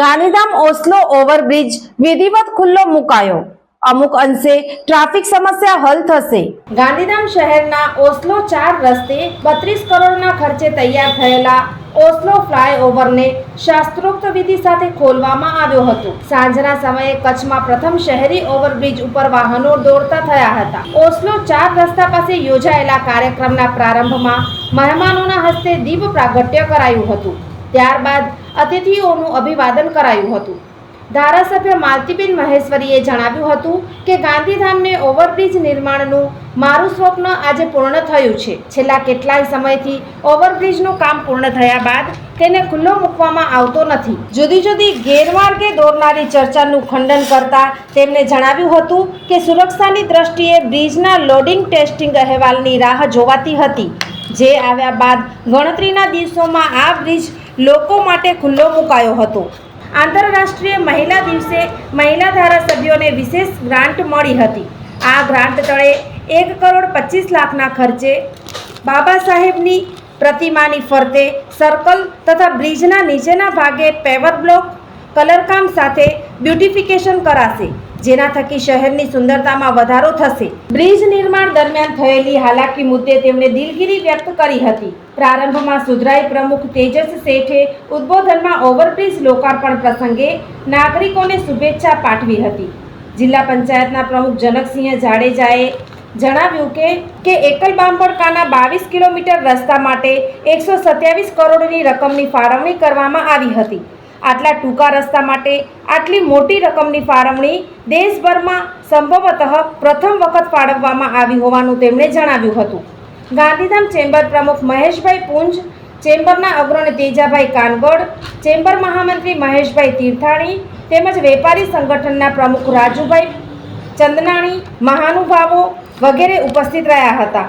Gandhidham Oslo overbridge વિધિવત ખુલ્લો મુકાયો. અમુક અંશે ટ્રાફિક સમસ્યા હલ થશે. ગાંધીધામ શહેરના ઓસ્લો ચાર રસ્તે બત્રીસ કરોડના ખર્ચે તૈયાર થયેલા ઓસ્લો ફ્લાયઓવરને શાસ્ત્રોક્ત વિધિ સાથે ખોલવામાં આવ્યો હતો. સાંજના સમયે કચ્છમાં પ્રથમ શહેરી ઓવરબ્રિજ ઉપર વાહનો દોડતા થયા હતા. ઓસ્લો ચાર રસ્તા પાસે યોજાયેલા કાર્યક્રમના પ્રારંભમાં મહેમાનોના હસ્તે દીપ પ્રાગટ્ય કરાયું હતું. ત્યારબાદ અતિથિઓનું અભિવાદન કરાયું હતું. ધારાસભ્ય માલતીબેન મહેશ્વરીએ જણાવ્યું હતું કે ગાંધીધામને ઓવરબ્રિજ નિર્માણનું મારું સ્વપ્ન આજે પૂર્ણ થયું છે. છેલ્લા કેટલાય સમયથી ઓવરબ્રિજનું કામ પૂર્ણ થયા બાદ તેને ખુલ્લો મૂકવામાં આવતો નથી. જુદી જુદી ગેરમાર્ગે દોરનારી ચર્ચાનું ખંડન કરતા તેમણે જણાવ્યું હતું કે સુરક્ષાની દ્રષ્ટિએ બ્રિજના લોડિંગ ટેસ્ટિંગ અહેવાલની રાહ જોવાતી હતી. જે આવ્યા બાદ ગણતરીના દિવસોમાં આ બ્રિજ લોકો માટે ખુલ્લો મુકાયો હતો. આંતરરાષ્ટ્રીય મહિલા દિવસે મહિલા ધારાસભ્યોને વિશેષ ગ્રાન્ટ મળી હતી. આ ગ્રાન્ટ તળે એક કરોડ પચીસ લાખના ખર્ચે બાબા સાહેબની પ્રતિમાની ફરતે સર્કલ તથા બ્રિજના નીચેના ભાગે પેવર બ્લોક કલરકામ સાથે બ્યુટિફિકેશન કરાશે, જેના થકી શહેરની સુંદરતામાં વધારો થશે. બ્રિજ નિર્માણ દરમિયાન થયેલી હાલાકી મુદ્દે તેમણે દિલગીરી વ્યક્ત કરી હતી. પ્રારંભમાં સુધરાઈ પ્રમુખ તેજસ શેઠે ઉદ્બોધનમાં ઓવરબ્રિજ લોકાર્પણ પ્રસંગે નાગરિકોને શુભેચ્છા પાઠવી હતી. જિલ્લા પંચાયતના પ્રમુખ જનકસિંહ જાડેજાએ જણાવ્યું કે કે એકલ બાંભણકાના બાવીસ કિલોમીટર રસ્તા માટે એકસો સત્યાવીસ કરોડની રકમની ફાળવણી કરવામાં આવી હતી. આટલા ટૂંકા રસ્તા માટે આટલી મોટી રકમની ફાળવણી દેશભરમાં સંભવતઃ પ્રથમ વખત ફાળવવામાં આવી હોવાનું તેમણે જણાવ્યું હતું. ગાંધીધામ ચેમ્બર પ્રમુખ મહેશભાઈ પુંજ, ચેમ્બરના અગ્રણી તેજાભાઈ કાનગડ ચેમ્બર મહામંત્રી મહેશભાઈ તીર્થાણી, તેમજ વેપારી સંગઠનના પ્રમુખ રાજુભાઈ ચંદનાણી, મહાનુભાવો વગેરે ઉપસ્થિત રહ્યા હતા.